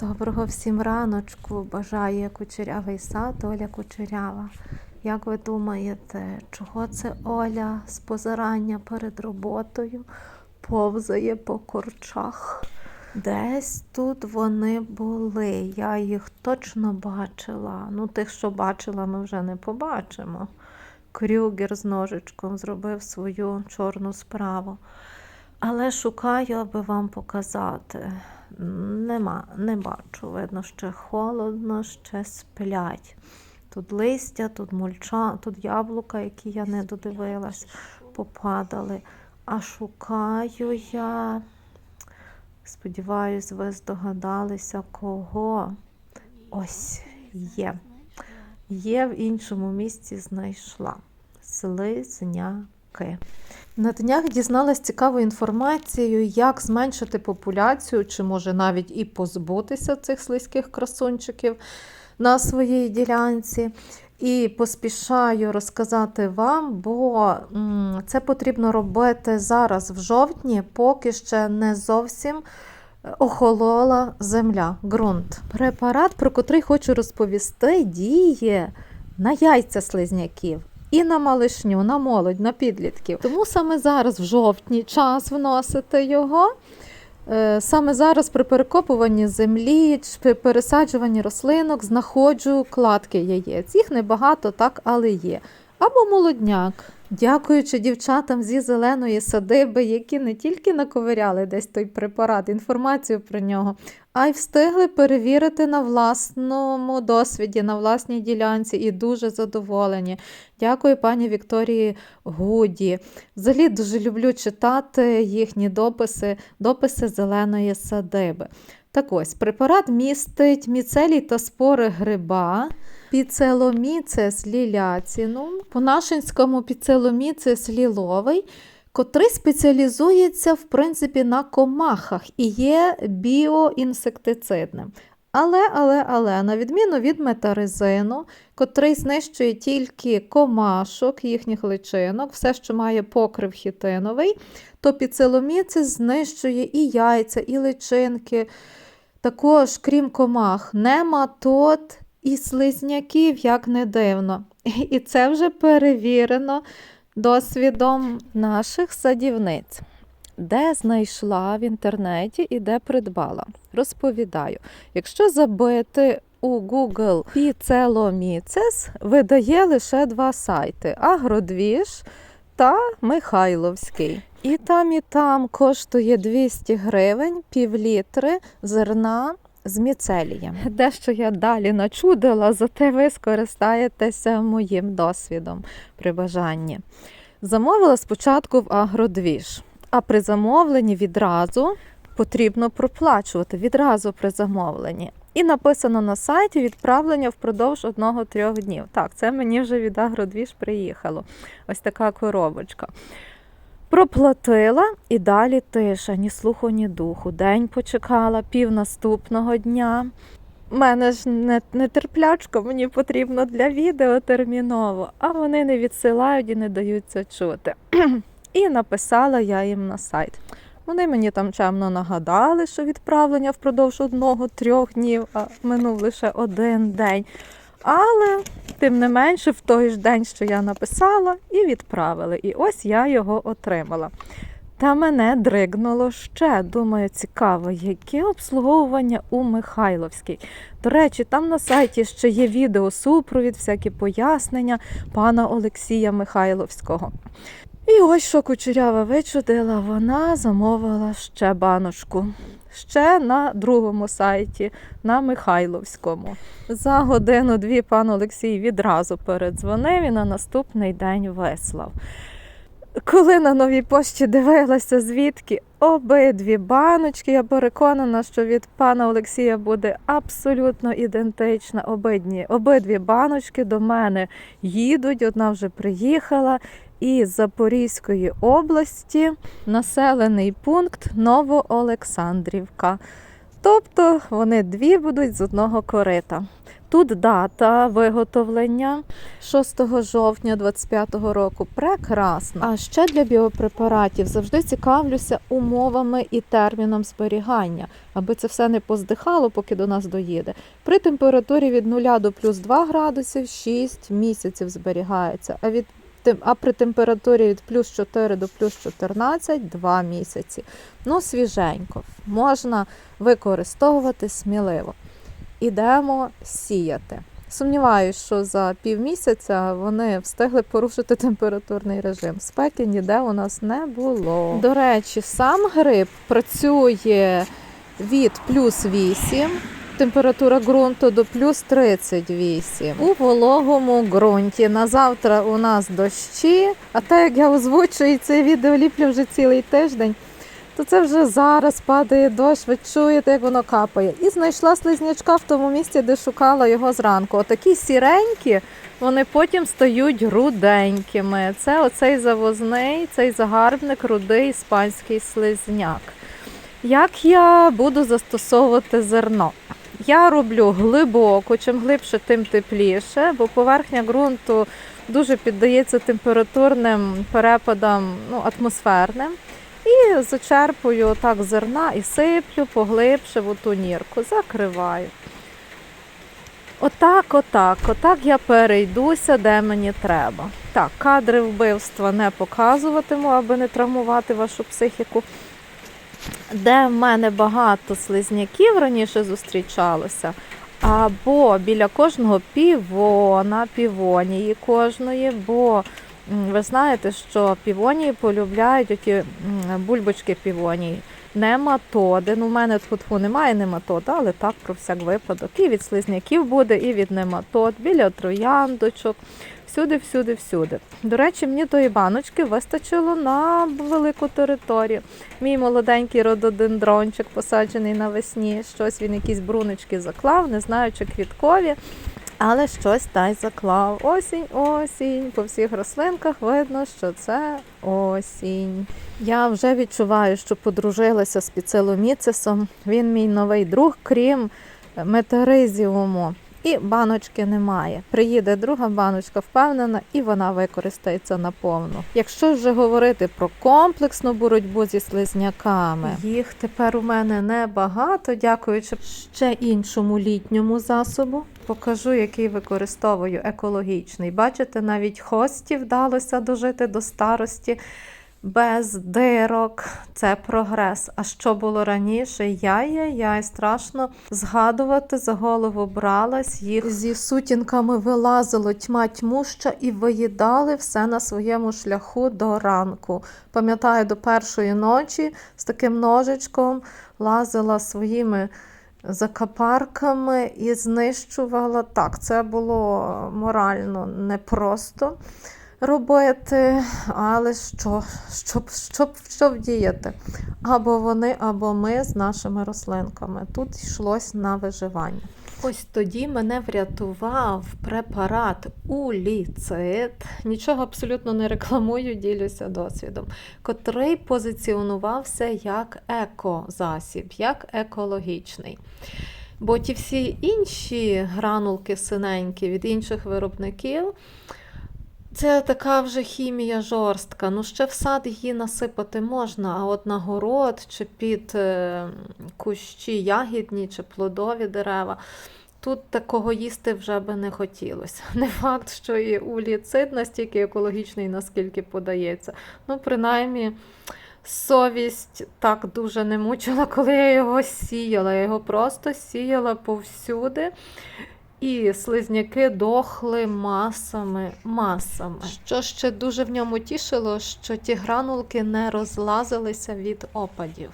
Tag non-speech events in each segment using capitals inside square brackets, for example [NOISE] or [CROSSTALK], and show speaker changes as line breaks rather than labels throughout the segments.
Доброго всім раночку. Бажає кучерявий сад Оля Кучерява. Як ви думаєте, чого це Оля з позирання перед роботою повзає по корчах? Десь тут вони були. Я їх точно бачила. Ну, тих, що бачила, ми вже не побачимо. Крюгер з ножичком зробив свою чорну справу. Але шукаю, аби вам показати. Нема, не бачу. Видно, ще холодно, ще сплять. Тут листя, тут мульча, тут яблука, які я не додивилась, попадали. А шукаю я. Сподіваюсь, ви здогадалися, кого. Ось є. Є в іншому місці знайшла. Слизняки. На днях дізналась цікаву інформацію, як зменшити популяцію, чи може навіть і позбутися цих слизьких красунчиків на своїй ділянці. І поспішаю розказати вам, бо це потрібно робити зараз в жовтні, поки ще не зовсім охолола земля, ґрунт. Препарат, про котрий хочу розповісти, діє на яйця слизняків. І на малишню, на молодь, на підлітків. Тому саме зараз, в жовтні, час вносити його. Е, Саме зараз при перекопуванні землі при пересаджуванні рослинок знаходжу кладки яєць. Їх небагато, так, але є. Або молодняк. Дякуючи дівчатам зі зеленої садиби, які не тільки наковиряли десь той препарат, інформацію про нього, а й встигли перевірити на власному досвіді, на власній ділянці і дуже задоволені. Дякую пані Вікторії Гуді. Взагалі дуже люблю читати їхні дописи, дописи зеленої садиби. Так ось, препарат містить міцелій та спори гриба. Піцеломіцес ліляцінум, по-нашинському піцеломіцес ліловий, котрий спеціалізується в принципі на комахах і є біоінсектицидним. Але, але, але, на відміну від метаризину, котрий знищує тільки комашок, їхніх личинок, все, що має покрив хітиновий, то піцеломіцес знищує і яйця, і личинки. Також, крім комах, нематод і слизняків, як не дивно. І це вже перевірено досвідом наших садівниць. Де знайшла в інтернеті і де придбала. Розповідаю, якщо забити у Google Піцеломіцес, видає лише два сайти: Агродвіж та Михайловський. І там, і там коштує 200 гривень, півлітри зерна з міцелієм. [LAUGHS] Дещо я далі начудила, зате ви скористаєтеся моїм досвідом при бажанні. Замовила спочатку в агродвіж, а при замовленні відразу потрібно проплачувати відразу при замовленні. І написано на сайті відправлення впродовж одного-трьох днів. Так, це мені вже від агродвіж приїхало. Ось така коробочка. Проплатила і далі тиша, ні слуху, ні духу. День почекала, пів наступного дня. У мене ж не, не терплячка, мені потрібно для відео терміново, а вони не відсилають і не даються чути. [CLEARS THROAT] І написала я їм на сайт. Вони мені там чемно нагадали, що відправлення впродовж одного-трьох днів, а минув лише один день. Але, тим не менше, в той ж день, що я написала, і відправили. І ось я його отримала. Та мене дригнуло ще. Думаю, цікаво, яке обслуговування у Михайловській. До речі, там на сайті ще є відео супровід, всякі пояснення пана Олексія Михайловського. І ось що кучерява вичудила, вона замовила ще баночку. Ще на другому сайті, на Михайловському. За годину-дві пан Олексій відразу передзвонив і на наступний день вислав. Коли на новій пошті дивилася, звідки обидві баночки, я переконана, що від пана Олексія буде абсолютно ідентична. Обидні, обидві баночки до мене їдуть. Одна вже приїхала із Запорізької області, населений пункт Новоолександрівка. Тобто вони дві будуть з одного корита. Тут дата виготовлення 6 жовтня 2025 року. Прекрасно. А ще для біопрепаратів завжди цікавлюся умовами і терміном зберігання, аби це все не поздихало, поки до нас доїде. При температурі від 0 до плюс 2 градусів 6 місяців зберігається, а від а при температурі від плюс 4 до плюс 14 2 місяці. Ну, свіженько. Можна використовувати сміливо. Ідемо сіяти. Сумніваюсь, що за півмісяця вони встигли порушити температурний режим. Спеки ніде у нас не було. До речі, сам гриб працює від плюс 8, температура ґрунту до плюс 38. У вологому ґрунті. На завтра у нас дощі, а так як я озвучую і це відео ліплю вже цілий тиждень то це вже зараз падає дощ, ви чуєте, як воно капає. І знайшла слизнячка в тому місці, де шукала його зранку. Отакі сіренькі, вони потім стають руденькими. Це оцей завозний, цей загарбник, рудий іспанський слизняк. Як я буду застосовувати зерно? Я роблю глибоко, чим глибше, тим тепліше, бо поверхня ґрунту дуже піддається температурним перепадам ну, атмосферним. І зачерпую так зерна і сиплю поглибше в оту нірку, закриваю. Отак, отак, отак я перейдуся, де мені треба. Так, кадри вбивства не показуватиму, аби не травмувати вашу психіку. Де в мене багато слизняків раніше зустрічалося, або біля кожного півона, півонії кожної, бо Ви знаєте, що півонії полюбляють оті бульбочки півонії. Нематоди. Ну, у мене тут немає нематод, але так про всяк випадок. І від слизняків буде, і від нематод, біля трояндочок. Всюди, всюди, всюди. До речі, мені тої баночки вистачило на велику територію. Мій молоденький рододендрончик посаджений навесні. Щось він якісь бруночки заклав, не знаю, чи квіткові. Але щось та й заклав. Осінь, осінь. По всіх рослинках видно, що це осінь. Я вже відчуваю, що подружилася з піцеломіцисом. Він мій новий друг, крім метаризіуму. І баночки немає. Приїде друга баночка, впевнена, і вона використається наповну. Якщо вже говорити про комплексну боротьбу зі слизняками, їх тепер у мене небагато, дякуючи ще іншому літньому засобу. Покажу, який використовую екологічний. Бачите, навіть хості вдалося дожити до старості без дирок. Це прогрес. А що було раніше? Яй-яй-яй, страшно згадувати, за голову бралась, їх зі сутінками вилазило тьма тьмуща і виїдали все на своєму шляху до ранку. Пам'ятаю, до першої ночі з таким ножичком лазила своїми закапарками і знищувала. Так, це було морально непросто робити, але що, щоб, щоб, щоб діяти? Або вони, або ми з нашими рослинками. Тут йшлось на виживання. Ось тоді мене врятував препарат уліцит. Нічого абсолютно не рекламую, ділюся досвідом, котрий позиціонувався як екозасіб, як екологічний. Бо ті всі інші гранулки синенькі від інших виробників. Це така вже хімія жорстка. Ну, ще в сад її насипати можна, а от на город чи під е, кущі ягідні чи плодові дерева. Тут такого їсти вже би не хотілося. [LAUGHS] Не факт, що і уліцид настільки екологічний, наскільки подається. Ну, принаймні, совість так дуже не мучила, коли я його сіяла. Я його просто сіяла повсюди. І слизняки дохли масами, масами. Що ще дуже в ньому тішило, що ті гранулки не розлазилися від опадів.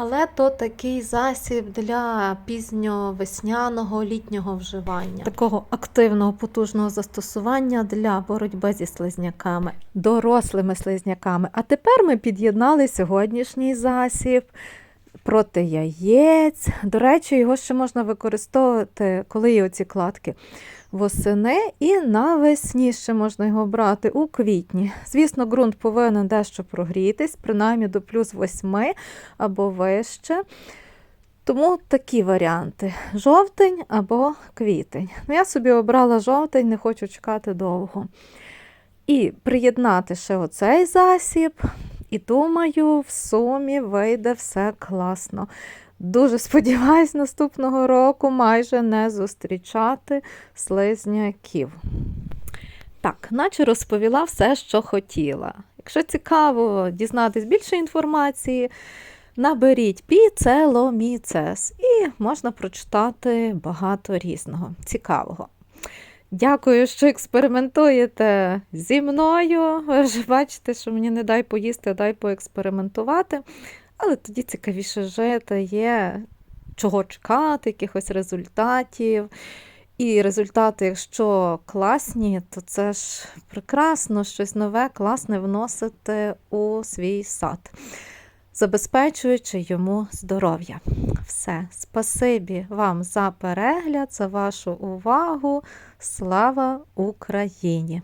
Але то такий засіб для пізньовесняного літнього вживання, такого активного потужного застосування для боротьби зі слизняками, дорослими слизняками. А тепер ми під'єднали сьогоднішній засіб проти яєць. До речі, його ще можна використовувати, коли є оці кладки восени і навесні ще можна його брати у квітні. Звісно, ґрунт повинен дещо прогрітись, принаймні до плюс 8 або вище. Тому такі варіанти: жовтень або квітень. Ну, я собі обрала жовтень, не хочу чекати довго. І приєднати ще оцей засіб. І думаю, в сумі вийде все класно. Дуже сподіваюсь, наступного року майже не зустрічати слизняків. Так, наче розповіла все, що хотіла. Якщо цікаво дізнатись більше інформації, наберіть піцеломіцес і можна прочитати багато різного цікавого. Дякую, що експериментуєте зі мною. Ви вже бачите, що мені не дай поїсти, а дай поекспериментувати. Але тоді цікавіше жити, є чого чекати, якихось результатів. І результати, якщо класні, то це ж прекрасно щось нове, класне вносити у свій сад, забезпечуючи йому здоров'я. Все, спасибі вам за перегляд, за вашу увагу. Слава Україні!